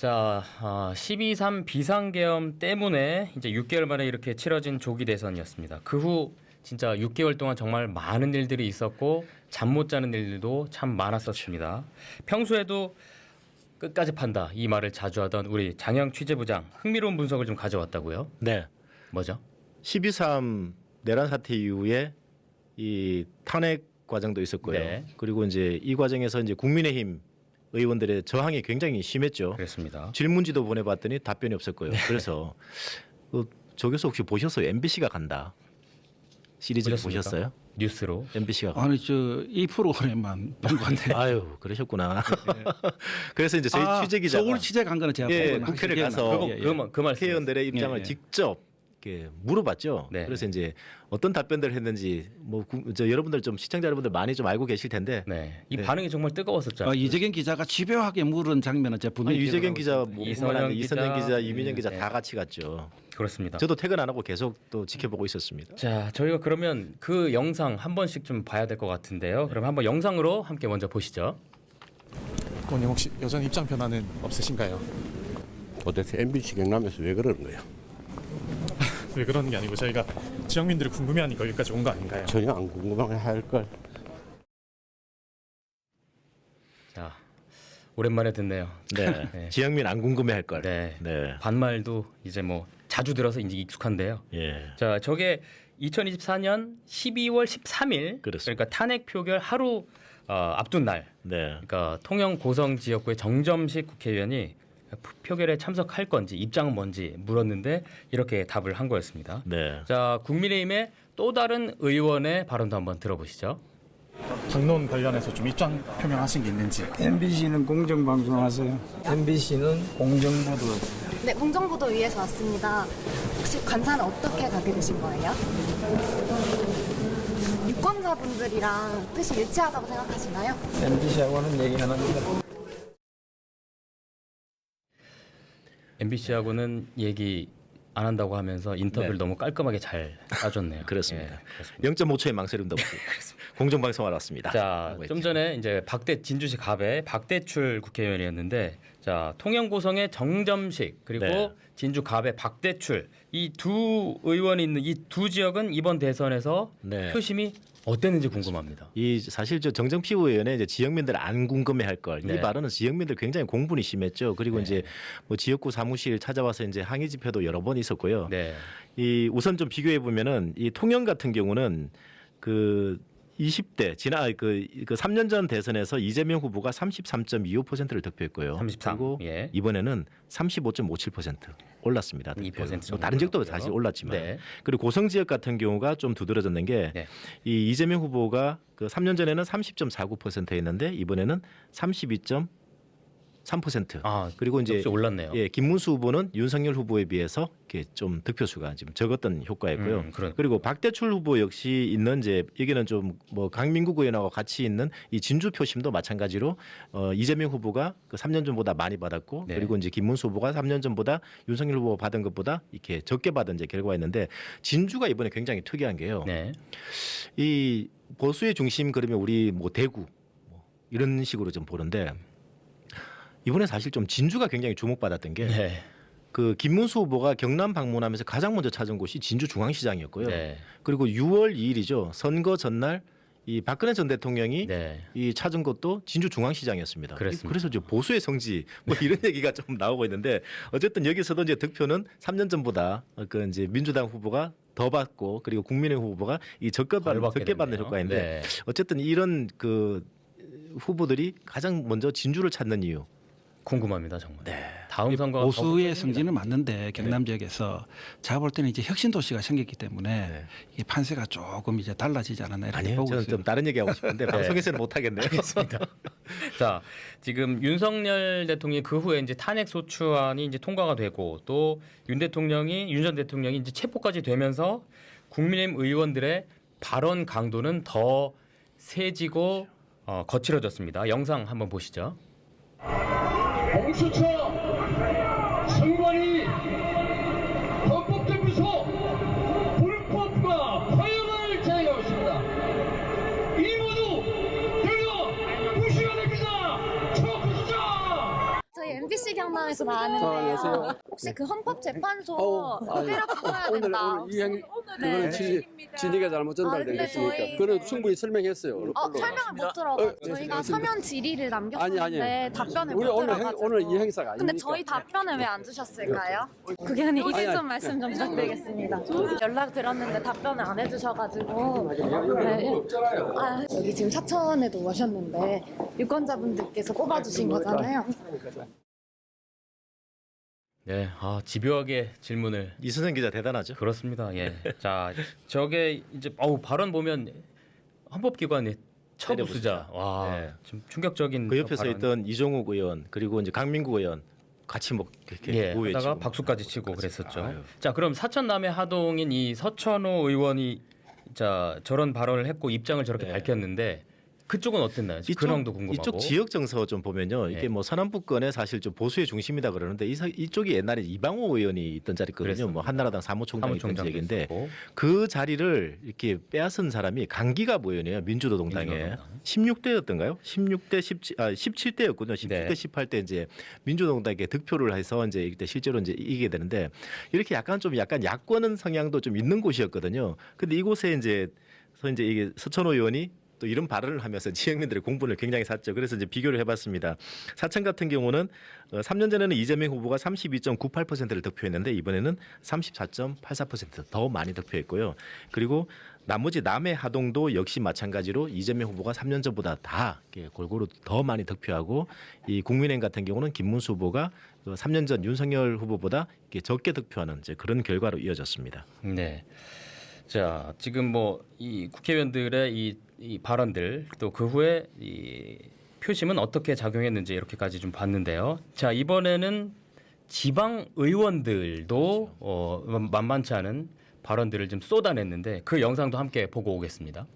자, 아, 12.3 비상계엄 때문에 이제 6개월 만에 이렇게 치러진 조기 대선이었습니다. 그 후 진짜 6개월 동안 정말 많은 일들이 있었고 잠 못 자는 일들도 참 많았었습니다. 평소에도 끝까지 판다 이 말을 자주 하던 우리 장영 취재부장 흥미로운 분석을 좀 가져왔다고요. 네. 뭐죠? 12.3 내란 사태 이후에 이 탄핵 과정도 있었고요. 네. 그리고 이제 이 과정에서 이제 국민의힘 의원들의 저항이 굉장히 심했죠. 그렇습니다. 질문지도 보내봤더니 답변이 없었고요. 네. 그래서 그 저기서 혹시 보셨어요? MBC가 간다 시리즈 보셨습니까? 보셨어요? 뉴스로 MBC가 아니 저 이 프로그램만 본 건데. 아유 그러셨구나. 그래서 이제 저희 아, 취재 기자가 서울 취재 간 거는 제가 예, 국회를 가서 나요. 그거 예, 예. 그, 그 말씀. 국회의원들의 입장을 예, 예. 직접 이렇게 물어봤죠. 네. 그래서 이제 어떤 답변들을 했는지 뭐저 여러분들 좀 시청자 여러분들 많이 좀 알고 계실 텐데 네, 이 네. 반응이 정말 뜨거웠었잖아요. 어, 이재경 기자가 집요하게 물은 장면은 제가 분명히 아니, 유재경 기자. 뭐 이선영 아니라 이선영 기자, 기자, 이민영 음, 기자 네. 다 같이 갔죠. 그렇습니다. 저도 퇴근 안 하고 계속 또 지켜보고 있었습니다. 자, 저희가 그러면 그 영상 한 번씩 좀 봐야 될 것 같은데요. 그럼 한번 영상으로 함께 먼저 보시죠. 의원님 혹시 여전 입장 변화는 없으신가요? 도대체 MBC 경남에서 왜 그러는 거야? 왜 그러는 게 아니고 저희가 지역민들이 궁금해하니까 여기까지 온 거 아닌가요? 전혀 안 궁금해 할 걸. 자, 오랜만에 듣네요. 네. 네. 지영민 안 궁금해 할 걸. 네. 네. 반말도 이제 뭐 자주 들어서 이제 익숙한데요. 예. 자, 저게 2024년 12월 13일 그렇습니다. 그러니까 탄핵 표결 하루 어, 앞둔 날, 네. 그러니까 통영 고성 지역구의 정점식 국회의원이 표- 표결에 참석할 건지 입장은 뭔지 물었는데 이렇게 답을 한 거였습니다. 네. 자, 국민의힘의 또 다른 의원의 발언도 한번 들어보시죠. 방론 관련해서 좀 입장 표명하신 게 있는지 MBC는 공정 방송하세요. MBC는 공정 보도 네, 공정 보도 위해서 왔습니다. 혹시 관사는 어떻게 가게 되신 거예요? 유권자분들이랑 뜻이 일치하다고 생각하시나요? MBC하고는 얘기 안 합니 MBC하고는 얘기 안 한다고 하면서 인터뷰를 네. 너무 깔끔하게 잘 따줬네요. 그렇습니다. 예, 그렇습니다. 0.5초의 망설임도 없이 공정방송하러 왔습니다. 자, 좀. 전에 이제 박대 진주시 갑의 박대출 국회의원이었는데 자 통영 고성의 정점식 그리고 네. 진주 갑의 박대출 이 두 의원이 있는 이 두 지역은 이번 대선에서 네. 표심이 어땠는지 궁금합니다. 이 사실 저 정정피부 의원의 이제 지역민들 안 궁금해할 걸. 네. 이 발언은 지역민들 굉장히 공분이 심했죠. 그리고 네. 이제 뭐 지역구 사무실 찾아와서 이제 항의 집회도 여러 번 있었고요. 네, 이 우선 좀 비교해 보면은 이 통영 같은 경우는 그 20대 지난 그, 그 3년 전 대선에서 이재명 후보가 33.25%를 득표했고요. 33, 그리고 예. 이번에는 35.57% 올랐습니다. 2% 득표가. 정도 뭐 다른 지역도 올랐고요. 사실 올랐지만 네. 그리고 고성 지역 같은 경우가 좀 두드러졌는 게 네. 이 이재명 후보가 그 3년 전에는 30.49%였는데 이번에는 32.3%. 아 그리고 이제 올랐네요. 예, 김문수 후보는 윤석열 후보에 비해서 이렇게 좀 득표수가 지금 적었던 효과였고요. 음, 그런- 그리고 박대출 후보 역시 있는 이제 여기는 좀 뭐 강민국 의원하고 같이 있는 이 진주 표심도 마찬가지로 어, 이재명 후보가 그 3년 전보다 많이 받았고 네. 그리고 이제 김문수 후보가 3년 전보다 윤석열 후보가 받은 것보다 이렇게 적게 받은 이제 결과였는데 진주가 이번에 굉장히 특이한 게요. 네, 이 보수의 중심 그러면 우리 뭐 대구 뭐 이런 식으로 좀 보는데 이번에 사실 좀 진주가 굉장히 주목받았던 게 네, 그 김문수 후보가 경남 방문하면서 가장 먼저 찾은 곳이 진주 중앙시장이었고요. 네, 그리고 6월 2일이죠. 선거 전날 이 박근혜 전 대통령이 네. 이 찾은 곳도 진주 중앙시장이었습니다. 그렇습니다. 그래서 이제 보수의 성지 뭐 이런 얘기가 좀 나오고 있는데 어쨌든 여기서도 이제 득표는 3년 전보다 그 이제 민주당 후보가 더 받고 그리고 국민의 후보가 이 적게 덜 받는 적게 받는. 효과인데 네. 어쨌든 이런 그 후보들이 가장 먼저 진주를 찾는 이유. 궁금합니다 정말. 네. 다음 선거가 더 보수의. 성지는 맞는데 경남 지역에서 제가 볼 때는 이제 혁신 도시가 생겼기 때문에 네. 이 판세가 조금 이제 달라지지 않았나 이렇게 아니요, 보고 저는 있어요. 좀 다른 얘기 하고 싶은데 방송에서는 못 하겠네요. 자, 지금 윤석열 대통령이 그 후에 이제 탄핵 소추안이 이제 통과가 되고 또 윤 대통령이 윤 전 대통령이 이제 체포까지 되면서 국민의힘 의원들의 발언 강도는 더 세지고 어, 거칠어졌습니다. 영상 한번 보시죠. 공수 됩니다. 청구수사 저희 MBC 태평양에서 나왔는데요. 혹시 그 헌법재판소 그대로 풀어야 된다. 오늘 이행 네. 그거는 지, 진위가 잘못 아, 근데 것이니까 저희- 그는 네. 충분히 설명했어요. 어. 설명을 못 들어가. 저희가 서면 질의를 남겼었는데 아니, 아니. 답변을 우리 못 오늘 행, 들어가지고. 오늘 이 행사가 근데 아니니까. 저희 답변을 왜 안 주셨을까요? 고객님 이제 아니, 좀 말씀 좀 부탁드리겠습니다. 연락 드렸는데 답변을 안 해주셔가지고 네. 아, 여기 지금 사천에도 오셨는데 유권자분들께서 뽑아주신 거잖아요. 네, 아 집요하게 질문을 이선생 기자 대단하죠. 그렇습니다. 예. 자, 저게 이제 어우 발언 보면 헌법기관의 처부수자. 와, 네. 좀 충격적인 그 옆에 서 발언. 있던 이종욱 의원 그리고 이제 강민구 의원 같이 뭐 이렇게 예, 우회치고 하다가 박수까지 치고 그랬었죠. 아유. 자, 그럼 사천 남의 하동인 이 서천호 의원이 자 저런 발언을 했고 입장을 저렇게 네. 밝혔는데 그쪽은 어땠나요? 근황도 궁금하고. 이쪽 지역 정서 좀 보면요. 이게 네. 뭐 서남북권의 사실 좀 보수의 중심이다 그러는데 이, 사- 이쪽이 옛날에 이방호 의원이 있던 자리거든요. 그랬습니다. 뭐 한나라당 사무총장이 있던 사무총장도 지역인데 있었고. 그 자리를 이렇게 빼앗은 사람이 강기가 의원이에요. 민주노동당에 민주노동당. 16대였던가요? 16대 17, 아 17대였군요. 17대 네. 18대 이제 민주노동당에 득표를 해서 이제 이때 실제로 이제 이기게 되는데 이렇게 약간 좀 약간 야권 성향도 좀 있는 곳이었거든요. 근데 이곳에 이제 서 이제 이게 서천호 의원이 또 이런 발언을 하면서 지역민들의 공분을 굉장히 샀죠. 그래서 이제 비교를 해봤습니다. 사천 같은 경우는 어, 3년 전에는 이재명 후보가 32.98%를 득표했는데 이번에는 34.84%더 많이 득표했고요. 그리고 나머지 남해 하동도 역시 마찬가지로 이재명 후보가 3년 전보다 다 골고루 더 많이 득표하고 이 국민의힘 같은 경우는 김문수 후보가 그 3년 전 윤석열 후보보다 적게 득표하는 그런 결과로 이어졌습니다. 네. 자, 지금 뭐 이 국회의원들의 이, 이 발언들 또 그 후에 이 표심은 어떻게 작용했는지 이렇게까지 좀 봤는데요. 자, 이번에는 지방 의원들도 어, 만- 만만치 않은 발언들을 좀 쏟아냈는데 그 영상도 함께 보고 오겠습니다.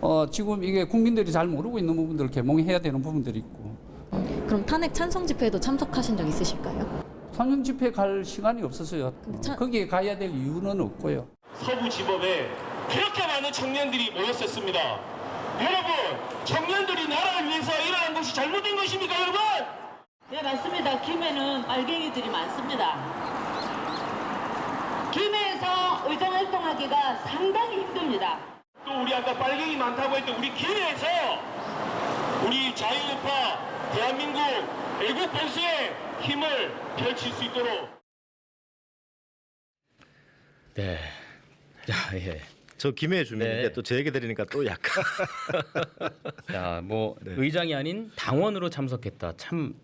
어, 지금 이게 국민들이 잘 모르고 있는 부분들을 개몽해야 되는 부분들이 있고 그럼 탄핵 찬성 집회에도 참석하신 적 있으실까요? 선정 집회 갈 시간이 없어서요. 근데 차- 거기에 가야 될 이유는 없고요. 서부 지법에 그렇게 많은 청년들이 모였었습니다. 여러분, 청년들이 나라를 위해서 일어난 것이 잘못된 것입니까, 여러분? 네 맞습니다. 김해는 알갱이들이 많습니다. 김해에서 의정 활동하기가 상당히 힘듭니다. 또 우리 아까 빨갱이 많다고 했던 우리 기회에서 우리 자유우파 대한민국 애국 변수의 힘을 펼칠 수 있도록 네. 자, 예. 저 김해 주민인데 네. 또제 얘기 들으니까 또 약간 자, 뭐 네. 의장이 아닌 당원으로 참석했다. 참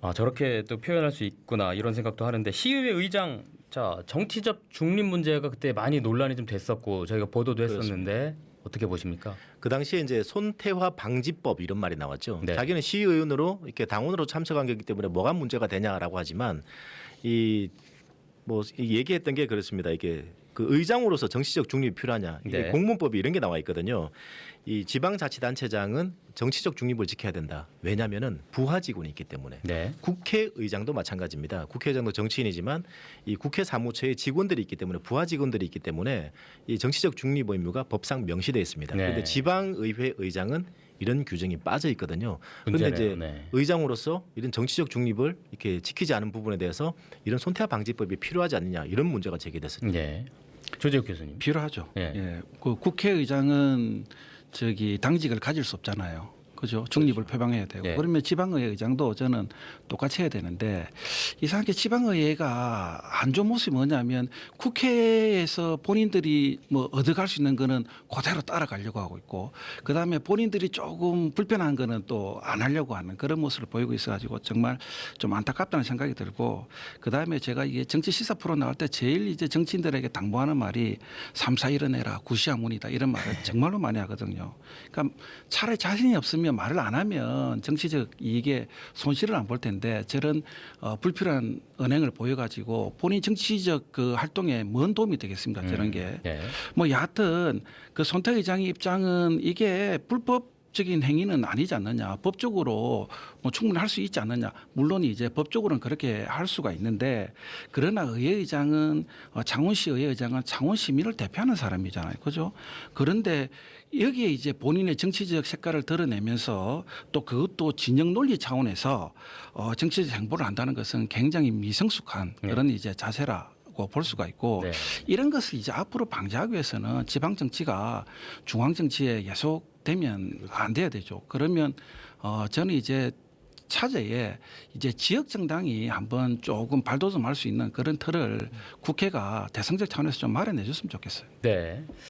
아, 저렇게 또 표현할 수 있구나 이런 생각도 하는데 시의회 의장 자 정치적 중립 문제가 그때 많이 논란이 좀 됐었고 저희가 보도도 했었는데 어떻게 보십니까? 그 당시에 이제 손태화 방지법 이런 말이 나왔죠. 네. 자기는 시의원으로 이렇게 당원으로 참석한 거기 때문에 뭐가 문제가 되냐라고 하지만 이 뭐 얘기했던 게 그렇습니다. 이게 그 의장으로서 정치적 중립이 필요하냐. 이게 네. 공문법이 이런 게 나와 있거든요. 이 지방자치단체장은 정치적 중립을 지켜야 된다. 왜냐하면은 부하직원이 있기 때문에. 네. 국회의장도 마찬가지입니다. 국회의장도 정치인이지만 이 국회 사무처에 직원들이 있기 때문에 부하 직원들이 있기 때문에 이 정치적 중립 의무가 법상 명시되어 있습니다. 네. 그런데 지방의회 의장은 이런 규정이 빠져 있거든요. 그런데 문제네요. 이제 네. 의장으로서 이런 정치적 중립을 이렇게 지키지 않은 부분에 대해서 이런 손태화 방지법이 필요하지 않느냐 이런 문제가 제기됐습니다. 네. 조재욱 교수님. 필요하죠. 예. 예. 그 국회의장은 저기 당직을 가질 수 없잖아요. 그죠? 중립을 표방해야 되고 예. 그러면 지방의회 의장도 저는 똑같이 해야 되는데 이상하게 지방의회가 안 좋은 모습이 뭐냐면 국회에서 본인들이 뭐 얻어갈 수 있는 거는 그대로 따라가려고 하고 있고 그 다음에 본인들이 조금 불편한 거는 또 안 하려고 하는 그런 모습을 보이고 있어가지고 정말 좀 안타깝다는 생각이 들고 그 다음에 제가 이게 정치 시사 프로 나올 때 제일 이제 정치인들에게 당부하는 말이 삼사 일어내라 구시아문이다 이런 말을 정말로 많이 하거든요. 그러니까 차라리 자신이 없으면 말을 안 하면 정치적 이익에 손실을 안 볼 텐데 저런 어, 불필요한 언행을 보여가지고 본인 정치적 그 활동에 뭔 도움이 되겠습니까? 저런 게. 네. 뭐 여하튼 그 손태 의장의 입장은 이게 불법 적인 행위는 아니지 않느냐. 법적으로 뭐 충분히 할 수 있지 않느냐. 물론 이제 법적으로는 그렇게 할 수가 있는데 그러나 의회의장은 어, 창원시 의회의장은 창원 시민을 대표하는 사람이잖아요. 그죠? 그런데 여기에 이제 본인의 정치적 색깔을 드러내면서 또 그것도 진영 논리 차원에서 어, 정치적 행보를 한다는 것은 굉장히 미성숙한 네. 그런 이제 자세라고 볼 수가 있고 네. 이런 것을 이제 앞으로 방지하기 위해서는 지방 정치가 중앙 정치에 예속되면 안 돼야 되죠. 그러면 어 저는 이제 차제에 이제 지역 정당이 한번 조금 발돋움할 수 있는 그런 틀을 국회가 대승적 차원에서 좀 마련해 줬으면 좋겠어요. 네.